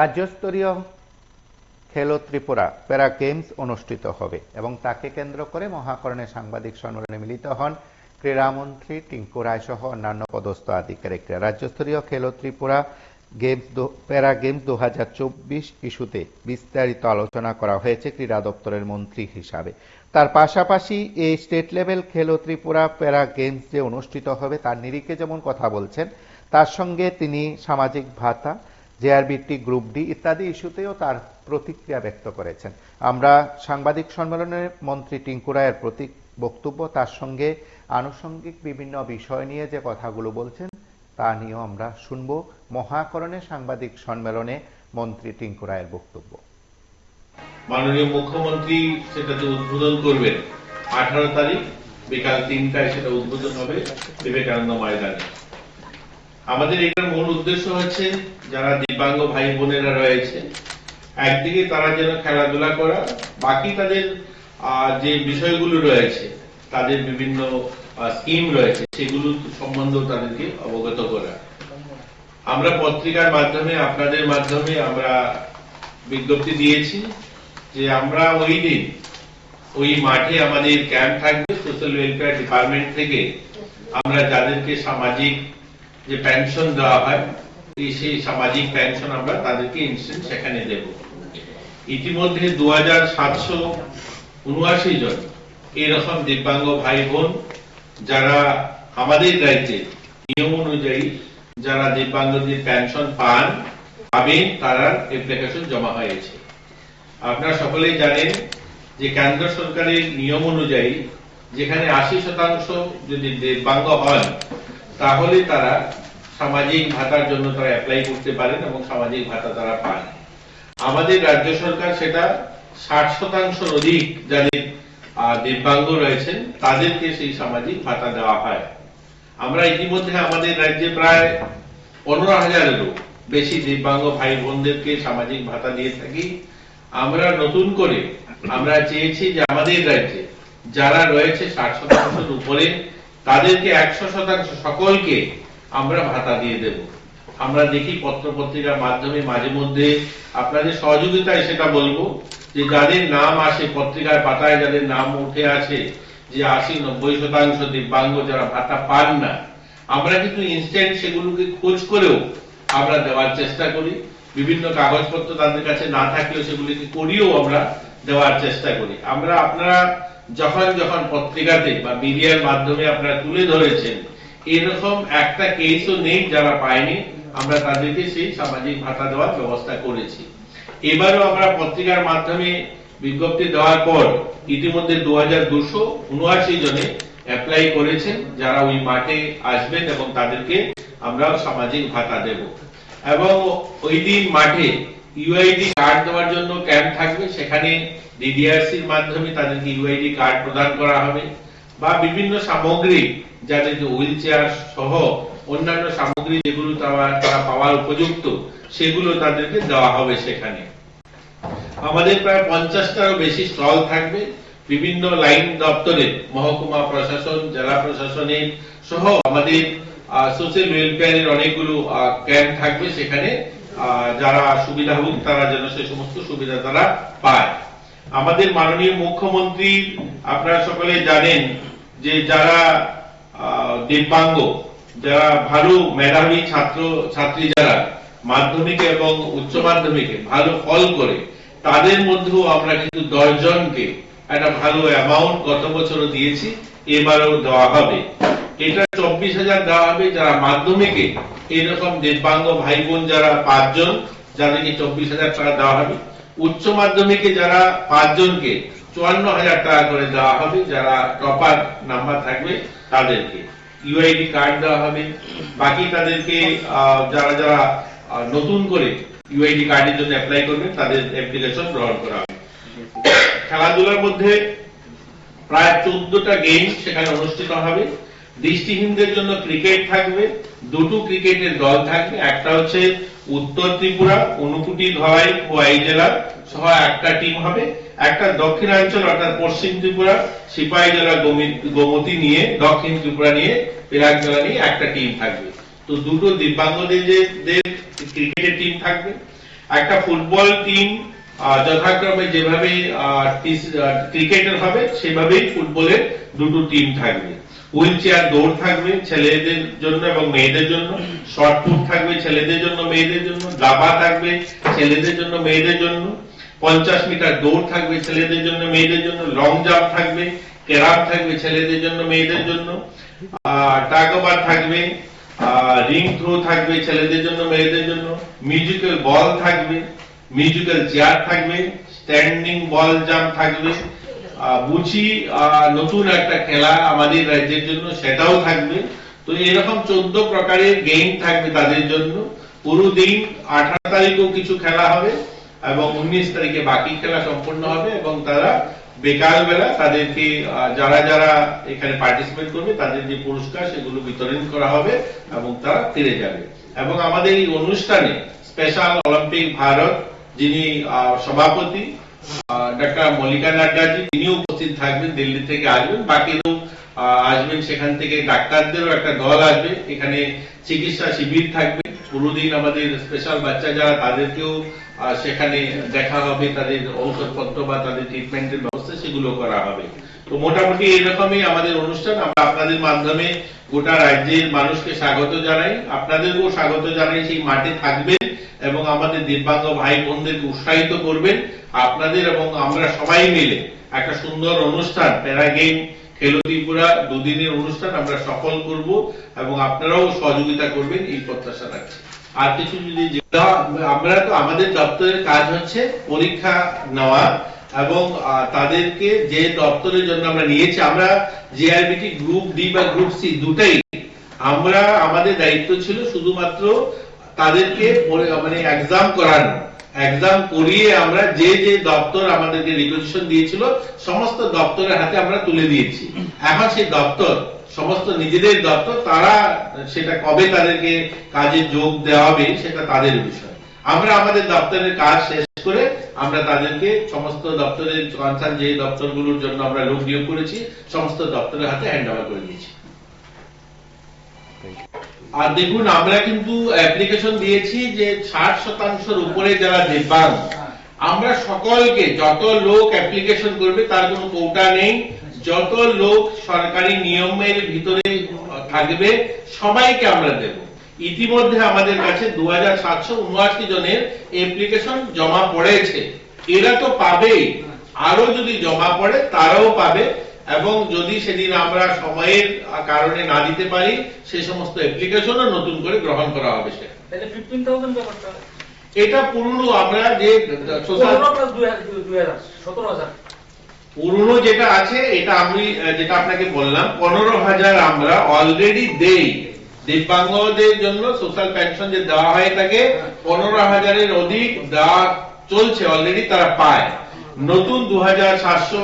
রাজ্যস্তরীয় খেলো ত্রিপুরা, প্যারা গেমস অনুষ্ঠিত হবে এবং তাকে কেন্দ্র করে মহাকরণে সাংবাদিক সম্মেলনে মিলিত হন ক্রীড়ামন্ত্রী টিঙ্কু রায় সহ অন্যান্য পদস্থ আধিকারিকরা। রাজ্যস্তরীয় খেলো ত্রিপুরা গেমস প্যারা গেমস দু হাজার চব্বিশ ইস্যুতে বিস্তারিত আলোচনা করা হয়েছে ক্রীড়া দপ্তরের মন্ত্রী হিসাবে। তার পাশাপাশি এই স্টেট লেভেল খেলো ত্রিপুরা প্যারা গেমস যে অনুষ্ঠিত হবে তার নিরিখে যেমন কথা বলছেন, তার সঙ্গে তিনি সামাজিক ভাতা জেআরবিটি, গ্রুপ ডি ইত্যাদি ইস্যুতেও তার প্রতিক্রিয়া ব্যক্ত করেছেন। আমরা সাংবাদিক সম্মেলনে মন্ত্রী টিঙ্কু রায়ের প্রতীক বক্তব্য, তার সঙ্গে আনুষঙ্গিক বিভিন্ন বিষয় নিয়ে যে কথাগুলো বলছেন, তা নিয়েও আমরা শুনব মহাকরণে সাংবাদিক সম্মেলনে মন্ত্রী টিঙ্কু রায়ের বক্তব্য। মাননীয় মুখ্যমন্ত্রী সেটাতে উদ্বোধন করবেন, আঠারো তারিখ, বিকাল তিনটায় সেটা উদ্বোধন হবে, বিবেকানন্দ ময়দানে। আমাদের এটার মূল উদ্দেশ্য হচ্ছে যারা দিব্যাঙ্গ ভাই বোনেরা রয়েছে, একদিকে তারা যেন খেলাধুলা করা, বাকি তাদের যে বিষয়গুলো রয়েছে, তাদের বিভিন্ন স্কিম রয়েছে, সেগুলো সম্বন্ধেও তাদেরকে অবগত করা। আমরা পত্রিকার মাধ্যমে, আপনাদের মাধ্যমে আমরা বিজ্ঞপ্তি দিয়েছি যে আমরা ওই দিন, ওই মাঠে আমাদের ক্যাম্প থাকবে সোশ্যাল ওয়েলফেয়ার ডিপার্টমেন্ট থেকে আমরা যাদেরকে সামাজিক যে পেনশন দেওয়া হয় সেই সামাজিক পেনশন আমরা তাদেরকে ইনস্ট্যান্ট সেখানে দেব। ইতিমধ্যে দু হাজার সাতশো উনআশি জন এরকম দিব্যাঙ্গ ভাই বোন যারা আমাদের রাজ্যে নিয়ম অনুযায়ী যারা দিব্যাঙ্গদের পেনশন পান পাবেন তারা অ্যাপ্লিকেশন জমা হয়েছে। আপনারা সকলেই জানেন যে কেন্দ্র সরকারের নিয়ম অনুযায়ী যেখানে আশি শতাংশ যদি দিব্যাঙ্গ হন তাহলে তারা সামাজিক ভাতার জন্য তারা অ্যাপ্লাই করতে পারেন এবং সামাজিক ভাতা তারা পান। আমাদের রাজ্য সরকার সেটা ষাট শতাংশের অধিক যাদের দিব্যাঙ্গ রয়েছেন, তাদেরকে সেই সামাজিক ভাতা দেওয়া হয়। আমরা ইতিমধ্যে আমাদের রাজ্যে প্রায় পনেরো হাজারেরও বেশি দিব্যাঙ্গ ভাই বোনদেরকে সামাজিক ভাতা দিয়ে থাকি। আমরা নতুন করে আমরা চেয়েছি যে আমাদের রাজ্যে যারা রয়েছে ষাট শতাংশের উপরে তাদেরকে একশো শতাংশ সকলকে আমরা ভাতা দিয়ে দেব। আমরা দেখি পত্র পত্রিকার মাধ্যমে মাঝে মধ্যে আপনাদের সহযোগিতায় সেটা বলব যে যাদের নাম আসে পত্রিকার পাতায়, যাদের নাম উঠে আসে যে আশি নব্বই শতাংশ দিব্যাঙ্গ যারা ভাতা পান না, আমরা কিন্তু ইনস্ট্যান্ট সেগুলোকে খোঁজ করেও আমরা দেওয়ার চেষ্টা করি। বিভিন্ন কাগজপত্র তাদের কাছে না থাকলেও সেগুলিকে করিও আমরা দেওয়ার চেষ্টা করি। আমরা আপনারা যখন যখন পত্রিকাতে বা মিডিয়ার মাধ্যমে আপনারা তুলে ধরেছেন, এরকম একটা কেসও নেই যারা পায়নি, আমরা তাদেরকে সেই সামাজিক ভাতা দেওয়ার ব্যবস্থা করেছি। এবারও আমরা পত্রিকার মাধ্যমে বিজ্ঞপ্তি দেওয়ার পর ইতিমধ্যে দু হাজার দুশো উনআশি জনে অ্যাপ্লাই করেছেন, যারা ওই মাঠে আসবেন এবং তাদেরকে আমরা সামাজিক ভাতা দেব। এবং ওই দিন মাঠে ইউআইডি কার্ড দেওয়ার জন্য ক্যাম্প থাকবে। সেখানে ডিডিআরসির মাধ্যমে তাদেরকে ইউআইডি কার্ড প্রদান করা হবে বা বিভিন্ন সামগ্রী যাদেরকে হুইল চেয়ার সহ অন্যান্য সামগ্রী যেগুলো তারা পাওয়ার উপযুক্ত, সেগুলো তাদেরকে দেওয়া হবে সেখানে। আমাদের প্রায় পঞ্চাশটারও বেশি স্টল থাকবে। বিভিন্ন লাইন দপ্তরের মহকুমা প্রশাসন, জেলা প্রশাসনের সহ আমাদের সোশ্যাল ওয়েলফেয়ারের অনেকগুলো ক্যাম্প থাকবে। সেখানে যারা সুবিধাভোগ তারা যেন সে সমস্ত সুবিধা তারা পায়। আমাদের মাননীয় মুখ্যমন্ত্রী, আপনারা সকলে জানেন যে যারা দিব্যাঙ্গ, যারা ভালো মেধাবী ছাত্র, ছাত্রী যারা, মাধ্যমিকে এবং উচ্চ মাধ্যমিকে ভালো ফল করে, তাদের মধ্যেও আমরা কিন্তু দশ জনকে একটা ভালো অ্যামাউন্ট গত বছরও দিয়েছি, এবারও দেওয়া হবে। এটা চব্বিশ হাজার দেওয়া হবে যারা মাধ্যমিকে। দিব্যাঙ্গ ভাই বোন যারা পাঁচজন, যাদেরকে চব্বিশ হাজার টাকা দেওয়া হবে। উচ্চ মাধ্যমিকে যারা পাঁচজনকে চুয়ান্ন হাজার টাকা করে দেওয়া হবে, যারা টপার নাম্বার থাকবে তাদেরকে। ইউআইডি কার্ড দেওয়া হবে। বাকি তাদেরকে যারা যারা নতুন করে ইউআইডি কার্ডের জন্য অ্যাপ্লাই করবেন, তাদের অ্যাপ্লিকেশন গ্রহণ করা হবে। খেলাধুলার মধ্যে প্রায় চোদ্দটা গেম সেখানে অনুষ্ঠিত হবে। দৃষ্টিহীনদের জন্য ক্রিকেট থাকবে, দুটো ক্রিকেটের দল থাকবে, একটা হচ্ছে উত্তর ত্রিপুরা অনুকুটি ধলাই, খোয়াই জেলার সহ একটা টিম হবে, একটা দক্ষিণাঞ্চল অর্থাৎ পশ্চিম ত্রিপুরা, সিপাহী জেলা গমি- গোমতী নিয়ে, দক্ষিণ ত্রিপুরা নিয়ে পেরাক জেলা নিয়ে একটা টিম থাকবে। তো দুটো দিব্যাঙ্গদের ক্রিকেটের টিম থাকবে। একটা ফুটবল টিম যথাক্রমে যেভাবে ক্রিকেটের হবে, সেভাবেই ফুটবলের দুটো টিম থাকবে। হুইল চেয়ার দৌড় থাকবে ছেলেদের জন্য এবং মেয়েদের জন্য, শর্ট পুট থাকবে ছেলেদের জন্য, মেয়েদের জন্য দাবা থাকবে ছেলেদের জন্য, মেয়েদের জন্য, পঞ্চাশ মিটার দৌড় থাকবে ছেলেদের জন্য, মেয়েদের জন্য, লং জাম্প থাকবে, ক্যারাম থাকবে ছেলেদের জন্য, মেয়েদের জন্য টাগোবার থাকবে রিং থ্রো থাকবে ছেলেদের জন্য, মেয়েদের জন্য, মিউজিক্যাল বল থাকবে, মিউজিক্যাল চেয়ার থাকবে, স্ট্যান্ডিং বল জাম্প থাকবে বুচি নতুন একটা খেলা আমাদের রাজ্যের জন্য, সেটাও থাকবে। তো এরকম চোদ্দ প্রকারের গেম থাকবে তাদের জন্য। পুরো দিন আঠারো তারিখেও কিছু খেলা হবে এবং উনিশ তারিখে বাকি খেলা সম্পন্ন হবে এবং তারা বিকাল বেলা তাদেরকে যারা যারা এখানে পার্টিসিপেট করবে, তাদের যে পুরস্কার, সেগুলো বিতরণ করা হবে এবং তারা ফিরে যাবে। এবং আমাদের এই অনুষ্ঠানে স্পেশাল অলিম্পিক ভারত যিনি সভাপতি ডাক্তার মল্লিকা নাড্ডাজি তিনিও উপস্থিত থাকবেন দিল্লি থেকে আসবেন। বাকিরাও আহ, আসবেন সেখান থেকে ডাক্তারদেরও একটা দল আসবে। এখানে চিকিৎসা শিবির থাকবে। পুরোদিন আমাদের স্পেশাল বাচ্চা যারা তাদেরকেও সেখানে দেখা হবে। তাদের ঔষধপত্র বা তাদের ট্রিটমেন্টের ব্যবস্থা সেগুলো করা হবে। তো মোটামুটি এরকমই আমাদের অনুষ্ঠান। আমরা আপনাদের মাধ্যমে গোটা রাজ্যের মানুষকে স্বাগত জানাই। আপনাদেরকেও স্বাগত জানাই। সেই মাঠে থাকবেন এবং আমাদের দিব্যাঙ্গ ভাই বোনদেরকে উৎসাহিত করবেন। আপনাদের এবং আমরা সবাই মিলে একটা সুন্দর অনুষ্ঠান, প্যারা গেম খেলো ত্রিপুরা দুদিনের অনুষ্ঠান আমরা সফল করব এবং আপনারাও সহযোগিতা করবেন এই প্রত্যাশা রাখছি। আর কিছু যদি আমরা তো আমাদের দপ্তরের কাজ হচ্ছে পরীক্ষা নেওয়া। এবং তাদেরকে যে দপ্তরের জন্য আমরা নিয়েছি, আমরা জেআরবিটি গ্রুপ ডি বা গ্রুপ সি দুটাই আমরা, আমাদের দায়িত্ব ছিল শুধুমাত্র তাদেরকে মানে এক্সাম করানো। এক্সাম করিয়ে আমরা যে যে দপ্তর আমাদেরকে রিকোয়েশন দিয়েছিল, সমস্ত দপ্তরের হাতে আমরা তুলে দিয়েছি। এখন সেই দপ্তর, সমস্ত নিজেদের দপ্তর, তারা সেটা কবে তাদেরকে কাজে যোগ দেওয়া হবে, সেটা তাদের বিষয়। আমরা আমাদের দপ্তরের কাজ শেষ করে আমরা তাদেরকে সমস্ত দপ্তরের কনসার্ন যে দপ্তরগুলোর জন্য আমরা লোক নিয়োগ করেছি সমস্ত দপ্তরের হাতে হ্যান্ড ওভার করে দিয়েছি। আর দেখুন আমরা কিন্তু অ্যাপ্লিকেশন দিয়েছি যে ষাট শতাংশের উপরে যারা দিব্যাঙ্গ আমরা সকলকে যত লোক অ্যাপ্লিকেশন করবে তার কোনো কোটা নেই। যত লোক সরকারি নিয়মের ভিতরে থাকবে সবাইকে আমরা দেব। ইতিমধ্যে আমাদের কাছে দু হাজার সাতশো উনআশি জনের অ্যাপ্লিকেশন জমা পড়েছে। এরা তো পাবেই। আরও যদি জমা পড়ে তারাও পাবে। এবং যদি সেদিন আমরা সময়ের কারণে না দিতে পারি সেই সমস্ত অ্যাপ্লিকেশনও নতুন করে গ্রহণ করা হবে ব্যাপারটা। এটা পুরনো আমরা যে পুরনো যেটা আছে এটা আমি যেটা আপনাকে বললাম পনেরো হাজার আমরা অলরেডি দেই। দিব্যাঙ্গদের জন্য সোশ্যাল পেনশন যে দেওয়া হয় থাকে পনেরো হাজারের অধিক দেওয়া চলছে অলরেডি তারা পায়। নতুন দু হাজার সাতশো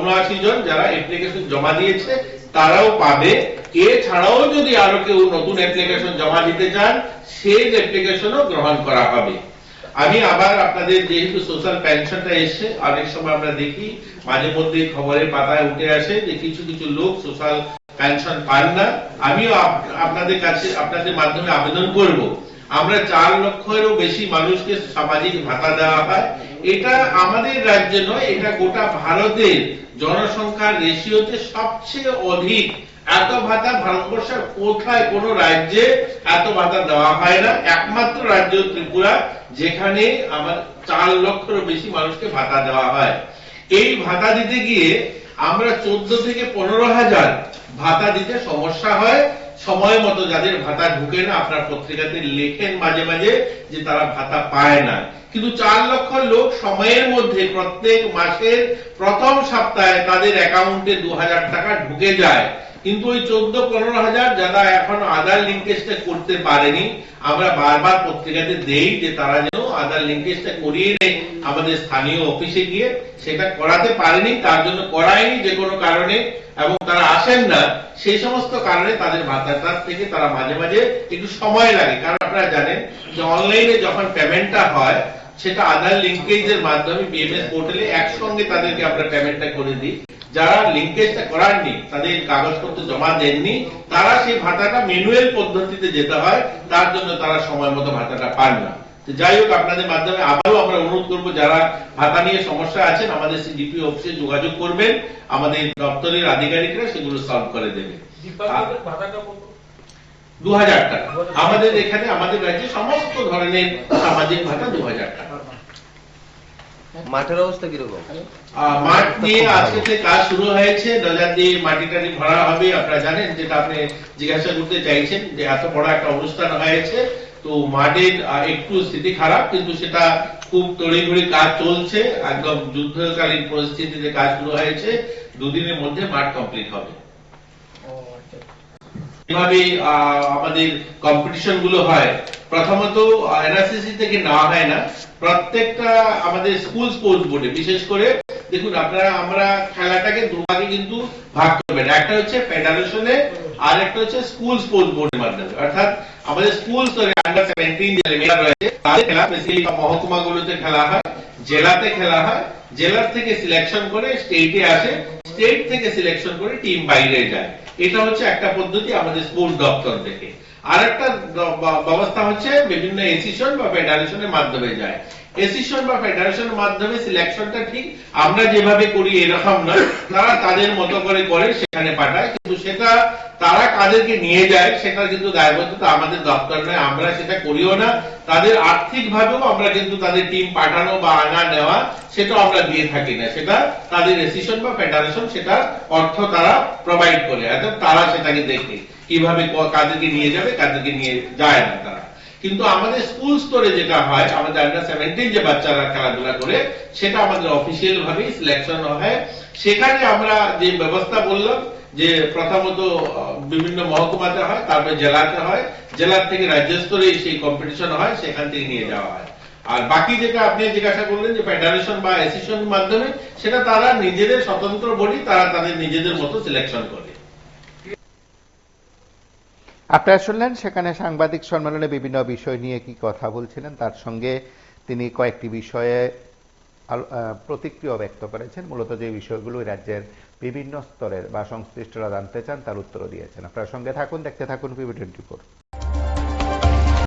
উনআশি জন যারা অ্যাপ্লিকেশন জমা দিয়েছে, তারাও পাবে। এছাড়াও যদি আরও কেউ নতুন অ্যাপ্লিকেশন জমা দিতে চান, সেই অ্যাপ্লিকেশনও গ্রহণ করা হবে। আমি আবার আপনাদের যেহেতু সোশ্যাল পেনশনটা এসছে, অনেক সময় আমরা দেখি মাঝে মধ্যে খবরের পাতায় উঠে আসে যে কিছু কিছু লোক সোশ্যাল পেনশন পান না, আমিও আপনাদের কাছে, আপনাদের মাধ্যমে আবেদন করব। আমরা চার লক্ষেরও বেশি মানুষকে সামাজিক ভাতা দেওয়া হয়। এটা আমাদের রাজ্যে নয়, এটা গোটা ভারতের জনসংখ্যার রেশিওতে সবচেয়ে অধিক। এত ভাতা ভারতবর্ষের কোথায় কোন রাজ্যে এত ভাতা দেওয়া হয় না। একমাত্র রাজ্য ত্রিপুরা, যেখানে আমার চার লক্ষেরও বেশি মানুষকে ভাতা দেওয়া হয়। এই ভাতা দিতে গিয়ে আমরা চোদ্দ থেকে পনেরো হাজার ভাতা দিতে সমস্যা হয়। সময় মতো যাদের ভাতা ঢুকে না, আপনার পত্রিকাতে লেখেন মাঝে মাঝে যে তারা ভাতা পায় না। কিন্তু চার লক্ষ লোক সময়ের মধ্যে প্রত্যেক মাসের প্রথম সপ্তাহে তাদের অ্যাকাউন্টে দু হাজার টাকা ঢুকে যায়। কিন্তু ওই চোদ্দ, পনেরো হাজার যারা এখন আধার লিঙ্কেজটা করতে পারেনি, আমরা বারবার পত্রিকাতে দেই যে তারা যেন আধার লিঙ্কেজটা করিয়ে নেয় আমাদের স্থানীয় অফিসে গিয়ে। সেটা করাতে পারেনি, তার জন্য করায়নি যে কোনো কারণে, এবং তারা আসেন না। সেই সমস্ত কারণে তাদের ভাতাটার থেকে তারা মাঝে মাঝে একটু সময় লাগে। কারণ আপনারা জানেন যে অনলাইনে যখন পেমেন্টটা হয়, সেটা আধার লিঙ্কেজের মাধ্যমে বিএমএস পোর্টালে একসঙ্গে তাদেরকে আমরা পেমেন্টটা করে দিই। যারা লিঙ্কেজটা করাননি তাদের কাগজপত্র জমা দেননি তারা সেই ভাতাটা ম্যানুয়াল পদ্ধতিতে যেতে হয় তার জন্য তারা সময় মতো ভাতাটা পান না। যাই হোক আপনাদের মাধ্যমে আবারও আমরা অনুরোধ করব যারা ভাতা নিয়ে সমস্যা আছেন আমাদের সিডিপি অফিসে যোগাযোগ করবেন আমাদের দপ্তরের আধিকারিকরা সেগুলো সলভ করে দেবে। দু হাজার টাকা। আমাদের এখানে আমাদের রাজ্যে সমস্ত ধরনের সামাজিক ভাতা দু হাজার টাকা। মাঠের অবস্থা কীরকম? মাঠ দিয়ে আজকে থেকে কাজ শুরু হয়েছে ডজার দিয়ে মাটি টাটি ভরা হবে আপনারা জানেন যেটা আপনি জিজ্ঞাসা করতে চাইছেন যে এত বড় একটা অনুষ্ঠান হয়েছে। তো মাঠের একটু স্থিতি খারাপ কিন্তু সেটা খুব তড়িঘড়ি কাজ চলছে। একদম যুদ্ধকালীন পরিস্থিতিতে কাজ শুরু হয়েছে। দুদিনের মধ্যে মাঠ কমপ্লিট হবে। যেভাবে আহ, আমাদের কম্পিটিশনগুলো হয়। প্রথমত এনআরসিসি থেকে নেওয়া হয় না। প্রত্যেকটা আমাদের স্কুল স্পোর্টস বোর্ডে বিশেষ করে, দেখুন, আপনারা, আমরা খেলাটাকে দুভাগে কিন্তু ভাগ করবেন। একটা হচ্ছে ফেডারেশনে আর একটা হচ্ছে স্কুল স্পোর্টস বোর্ডের মাধ্যমে। অর্থাৎ, আমাদের স্কুল স্তরে আন্ডার সেভেন্টিন যে মেয়েরা রয়েছে, তাদের খেলা বেসিক্যালি মহকুমা গুলোতে খেলা হয়, জেলাতে খেলা হয়, জেলার থেকে সিলেকশন করে স্টেটে আসে স্টেট থেকে সিলেকশন করে টিম বাইরে যায়। এটা হচ্ছে একটা পদ্ধতি আমাদের স্পোর্টস দপ্তর থেকে। আর একটা ব্যবস্থা হচ্ছে বিভিন্ন এসিশন বা ফেডারেশনের মাধ্যমে যায়। এসিশন বা ফেডারেশনের মাধ্যমে সিলেকশনটা ঠিক, আমরা যেভাবে করি এরকম নয়। তারা তাদের মতো করে করে সেখানে পাঠায়, কিন্তু সেটা তারা কাদেরকে নিয়ে যায়, সেটা কিন্তু দায়বদ্ধতা আমাদের দপ্তর নয়, আমরা সেটা করিও না। তাদের আর্থিক ভাবেও আমরা কিন্তু তাদের টিম পাঠানো বা আনা নেওয়া, সেটা আমরা দিয়ে থাকি না। সেটা তাদের এসিশন বা ফেডারেশন সেটা অর্থ তারা প্রোভাইড করে। অর্থাৎ তারা সেটাকে দেখে কীভাবে কাদেরকে নিয়ে যাবে, কাদেরকে নিয়ে যায় না তারা। কিন্তু আমাদের স্কুল স্তরে যেটা হয়, আমাদের আন্ডার সেভেন্টিন যে বাচ্চারা খেলাধুলা করে, সেটা আমাদের অফিসিয়াল ভাবেই সিলেকশন হয়। সেখানে আমরা যে ব্যবস্থা বললাম, যে প্রথমত বিভিন্ন মহকুমাতে হয়, তারপরে জেলাতে হয়, জেলার থেকে রাজ্য স্তরে সেই কম্পিটিশন হয়, সেখান থেকে নিয়ে যাওয়া হয়। আর বাকি যেটা আপনি জিজ্ঞাসা করলেন যে ফেডারেশন বা অ্যাসোসিয়েশন মাধ্যমে, সেটা তারা নিজেদের স্বতন্ত্র বডি তারা তাদের নিজেদের মতো সিলেকশন করে। আপনারা শুনলেন, সেখানে সাংবাদিক সম্মেলনে বিভিন্ন বিষয় নিয়ে কি কথা বলছিলেন, তার সঙ্গে তিনি কয়েকটি বিষয়ে প্রতিক্রিয়া ব্যক্ত করেছেন। মূলত যে বিষয়গুলো রাজ্যের বিভিন্ন স্তরের বা সংশ্লিষ্টরা জানতে চান, তার উত্তর দিয়েছেন। আপনার সঙ্গে থাকুন, দেখতে থাকুন পিবি টোয়েন্টি